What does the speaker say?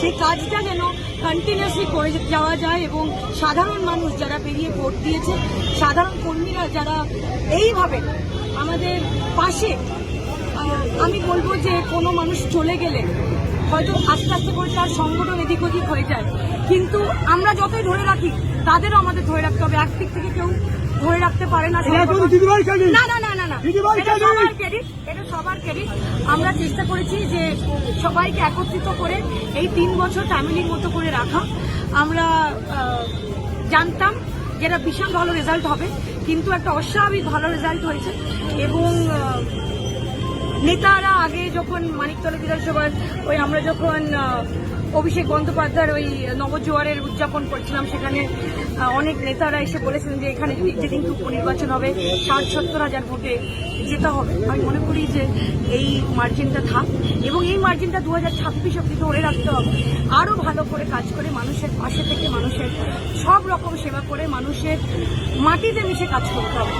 সেই কাজটা যেন কন্টিনিউসলি করে যাওয়া যায় এবং সাধারণ মানুষ যারা বেরিয়ে ভোট দিয়েছে সাধারণ কর্মীরা যারা এইভাবে আমাদের পাশে আমি বলব যে কোনো মানুষ চলে গেলে হয়তো আস্তে আস্তে করে তার সংগঠন এদিক ওদিক হয়ে যায় কিন্তু আমরা যতই ধরে রাখি তাদেরও আমাদের ধরে রাখতে হবে একদিক থেকে কেউ ধরে রাখতে পারে না। না না সবার ক্রেডিট এটা সবার ক্রেডিট। আমরা চেষ্টা করেছি যে সবাইকে একত্রিত করে এই তিন বছর ফ্যামিলির মতো করে রাখা। আমরা জানতাম যেটা বিশাল ভালো রেজাল্ট হবে কিন্তু একটা অস্বাভাবিক ভালো রেজাল্ট হয়েছে। এবং নেতারা আগে যখন মানিকতলা বিধানসভার ওই আমরা যখন অভিষেক বন্দ্যোপাধ্যায়ের ওই নবজোয়ারের উদযাপন করছিলাম সেখানে অনেক নেতারা এসে বলেছেন যে এখানে যদি যেদিন উপনির্বাচন হবে, ষাট সত্তর হাজার ভোটে যেতে হবে। আমি মনে করি যে এই মার্জিনটা থাক এবং এই মার্জিনটা দু হাজার ছাব্বিশ অব্দি ধরে রাখতে হবে। আরও ভালো করে কাজ করে মানুষের পাশে থেকে মানুষের সব রকম সেবা করে মানুষের মাটিতে মিশে কাজ করতে হবে।